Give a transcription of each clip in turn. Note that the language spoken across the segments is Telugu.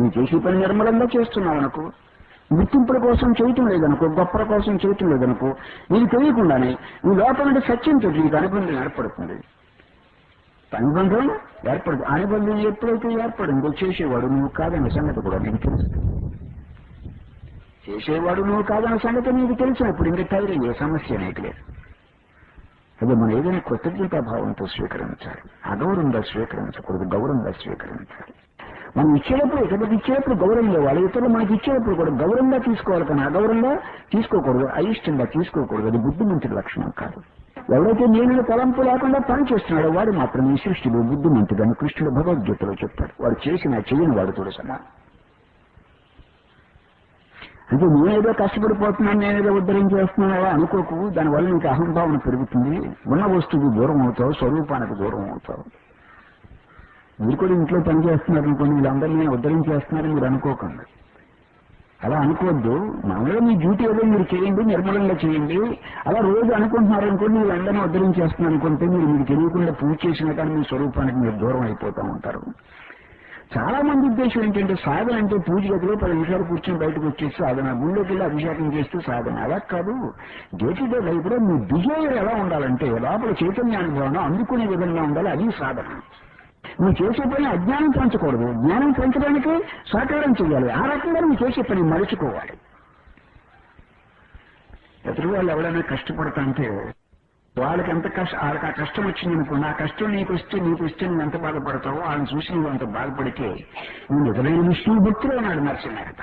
నువ్వు చేసే పని నిర్మలంగా చేస్తున్నావు అనుకో. గుర్తింపుల కోసం చేయటం లేదనుకో గొప్పల కోసం చేయటం లేదనుకో నీకు తెలియకుండానే నువ్వు లోపల నుండి సత్యంతో నీకు అనుబంధం ఏర్పడుతుంది. అనుబంధం ఏర్పడదు అనుబంధం ఎప్పుడైతే ఏర్పడిందో చేసేవాడు నువ్వు కాదన్న సంగతి కూడా నీకు తెలుసు. చేసేవాడు నువ్వు కాదన్న సంగతి నీకు తెలిసినప్పుడు ఇంకా తయారయ్యే సమస్య నీకు లేదు. అదే మనం ఏదైనా కృతజ్ఞతాభావంతో స్వీకరించాలి. అగౌరవంగా స్వీకరించకూడదు గౌరవంగా స్వీకరించాలి. మనం ఇచ్చేటప్పుడు ఇతరులకు ఇచ్చేటప్పుడు గౌరవం ఇవ్వాలి ఇతరులు మనకి ఇచ్చేటప్పుడు కూడా గౌరవంగా తీసుకోవాలి కానీ అగౌరవంగా తీసుకోకూడదు అయిష్టంగా తీసుకోకూడదు. అది బుద్ధిమంతుడి లక్షణం కాదు. ఎవరైతే నేను తలంపు లేకుండా పని చేస్తున్నాడో వాడు మాత్రం ఈ సృష్టిలో బుద్ధిమంతుడని కృష్ణుడు భగవద్గీతలో చెప్తాడు. వాడు చేసిన చెయ్యని వాడు తోడు అంటే నేనేదో కష్టపడిపోతున్నాను నేనేదో ఉద్ధరణ చేస్తున్నాను అనుకోకు. దానివల్ల నీకు అహంభావన పెరుగుతుంది. ఉన్న వస్తువుకు దూరం అవుతావు స్వరూపానికి దూరం అవుతావు. మీరు కూడా ఇంట్లో పని చేస్తున్నారు అనుకోండి వీళ్ళందరినీ ఉద్ధరించేస్తున్నారని మీరు అనుకోకండి. అలా అనుకోవద్దు మామూలుగా మీ డ్యూటీ ఏదో మీరు చేయండి నిర్మలంగా చేయండి. అలా రోజు అనుకుంటున్నారు అనుకోండి వీళ్ళందరినీ ఉద్ధరించేస్తున్నారు అనుకుంటే మీరు మీకు తెలియకుండా పూజ చేసిన కానీ మీ స్వరూపానికి మీరు దూరం అయిపోతూ ఉంటారు. చాలా మంది ఉద్దేశం ఏంటంటే సాధన అంటే పూజ గదిలో పది నిమిషాలు కూర్చొని బయటకు వచ్చేసి సాధన గుళ్ళోకి వెళ్ళి అభిషేకం చేస్తే సాధన. అలా కాదు. డే టు డే లైఫ్లో మీ బిహేవియర్ ఎలా ఉండాలంటే లోపల చైతన్య అనుభవం అందుకునే విధంగా ఉండాలి అది సాధన. నువ్వు చేసే పని అజ్ఞానం పెంచకూడదు. జ్ఞానం పెంచడానికి సహకారం చేయాలి. ఆ రకంగా నువ్వు చేసే పని మలుచుకోవాలి ఎదురు వాళ్ళు ఎవరైనా కష్టపడతా అంటే వాళ్ళకి ఎంత కష్టం వాళ్ళకి ఆ కష్టం వచ్చింది అనుకోండి ఆ కష్టం నీకు వస్తే నీకు వస్తే నువ్వు ఎంత బాధపడతావో వాళ్ళని చూసి నువ్వు అంత బాధపడితే నువ్వు నిజమైన విష్ణువు భక్తులు అన్నాడు నరసింహారత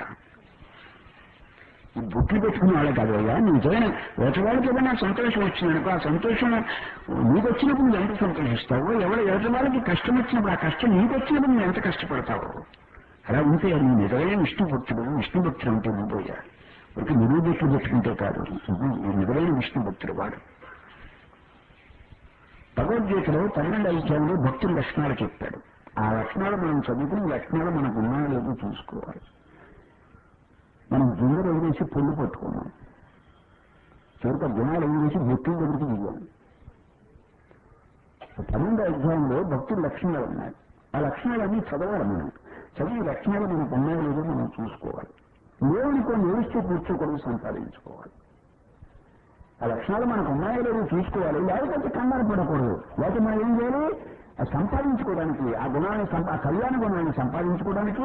బుట్లు పెట్టుకున్న వాళ్ళే కాదు అయ్యా. నువ్వు నిజమైన ఎదుటి ఏమైనా సంతోషం వచ్చిందనుకో ఆ సంతోషం నీకు వచ్చినప్పుడు నువ్వు ఎంత సంతోషిస్తావో ఎవరు ఎదుటి వాళ్ళకి కష్టం వచ్చినప్పుడు ఆ కష్టం నీకు వచ్చినప్పుడు నువ్వు ఎంత కష్టపడతావు. అలా ఉంటే నువ్వు నిజమైన విష్ణు భక్తుడు విష్ణు భక్తుడు అంటే నువ్వు ఒక బొట్లు పెట్టుకుంటే కాదు. నిజమైన విష్ణు భక్తుడు వాడు. భగవద్గీతలో పన్నెండు అధ్యాయంలో భక్తుల లక్షణాలు చెప్పాడు. ఆ లక్షణాలు మనం చదువుకుని లక్షణాలు మనకు ఉన్నాయో లేదో చూసుకోవాలి. మనం గింజలు వదిలేసి పొల్లు పట్టుకున్నాం. చివరికి గుణాలు వదిలేసి భక్తుల దగ్గరికి దిగాం. పన్నెండో అధ్యాయంలో భక్తుల లక్షణాలు ఉన్నాయి ఆ లక్షణాలన్నీ చదవాలి మనం. చదివి లక్షణాలు మనకు ఉన్నాయో లేదో మనం చూసుకోవాలి. దేవుని కొన్ని ఏడుస్తూ కూర్చోకూడదు సంపాదించుకోవాలి. ఆ లక్షణాలు మనకు ఉన్నాయో లేదో చూసుకోవాలి. లేకపోతే కంగారు పడకూడదు. లేకపోతే మనం ఏం చేయాలి? సంపాదించుకోవడానికి ఆ గుణాన్ని సంపా ఆ కళ్యాణ గుణాన్ని సంపాదించుకోవడానికి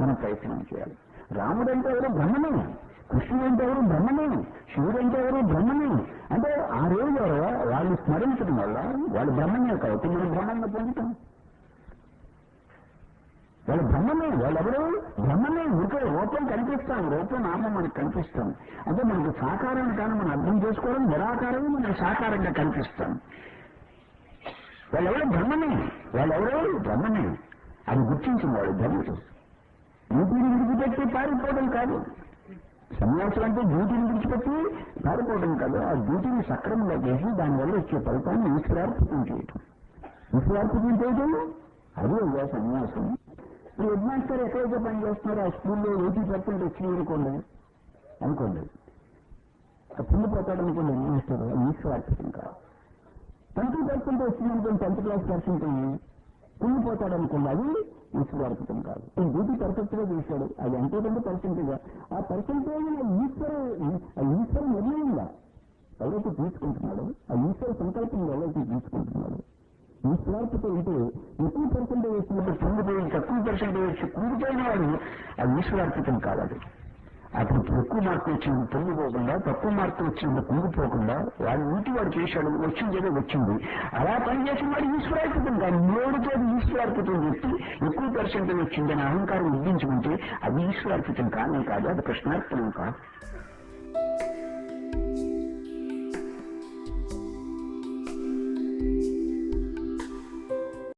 మనం ప్రయత్నం చేయాలి. రాముడు అంటే ఎవరు బ్రహ్మమే? కృష్ణుడు అంటే ఎవరు బ్రహ్మమే? శివుడు అంటే ఎవరు బ్రహ్మమే? అంటే ఆ రోజు వాళ్ళు స్మరించడం వల్ల వాళ్ళు బ్రహ్మమే కాబట్టి మనం బ్రహ్మంగా పొందుతాం వాళ్ళు బ్రహ్మమే వాళ్ళెవరు బ్రహ్మమే. ఊరికే రూపం కనిపిస్తాం రూపం నామం మనకు కనిపిస్తాం. అంటే మనకు సాకారం కానీ మనం అర్థం చేసుకోవడం నిరాకారం మనం సాకారంగా కనిపిస్తాం. వాళ్ళెవరు బ్రహ్మమే. వాళ్ళెవరు బ్రహ్మమే. అది గుర్తించిన వాళ్ళు బ్రహ్మడు డ్యూటీని విడిచిపెట్టి పారిపోవడం కాదు. సన్యాసం అంటే డ్యూటీని విడిచిపెట్టి పారిపోవడం కాదు. ఆ డ్యూటీని సక్రమంగా చేసి దానివల్ల వచ్చే ఫలితాన్ని ఈశ్వరార్పణం చేయటం. ఈశ్వరార్పణం చేయటం? అది అయ్యా సన్యాసం. ఇప్పుడు హెడ్ మాస్టర్ ఎక్కడైతే పని చేస్తున్నారో ఆ స్కూల్లో ఎయిటీ పర్సెంట్ వచ్చింది అనుకోండి. అనుకోండి. పుల్లు పోతాడు అనుకోండి హెడ్ మాస్టర్ ఈశ్వరార్పణం కాదు. ట్వంటీ పర్సెంట్ వచ్చింది అనుకోండి టెన్త్ క్లాస్ పర్సెంట్ పుల్లు అనుకున్నది అనుకోండి అర్పితం కాదు. ఈ డ్యూటీ పర్ఫెక్ట్గా చేశాడు. అది అంటే రెండు పర్సెంటేజ్ ఆ పర్సెంటేజ్ ఈశ్వర ఆ ఈశ్వర నిర్ణయంగా ఎవరైతే తీసుకుంటున్నాడో ఆ ఈశ్వర సంకల్పం ఎవరైతే తీసుకుంటున్నాడో ఈశ్వరార్పితం అంటే ఎక్కువ పర్సెంటేజ్ వచ్చినప్పుడు తొమ్మిది తక్కువ పర్సెంటేజ్ వచ్చి కుంగిపోయిన వాడు ఆ ఈశ్వరార్పితం కాదు అప్పుడు ఎక్కువ మార్కులు వచ్చి పొంగిపోకుండా తక్కువ మార్కులు వచ్చి పొంగిపోకుండా వాడి ఇంటి వాడు చేశాడు వచ్చిందేదో వచ్చింది అలా పనిచేసిన వాడు ఈశ్వరాయిపోతుంది దాని మూడుతో ఈశ్వరార్పితం చెప్పి ఎక్కువ పర్సెంటేజ్ వచ్చిందని అహంకారం ఉద్దించుకుంటే అది ఈశ్వరార్పితం కానే కాదు అది కృష్ణార్పణం కాదు.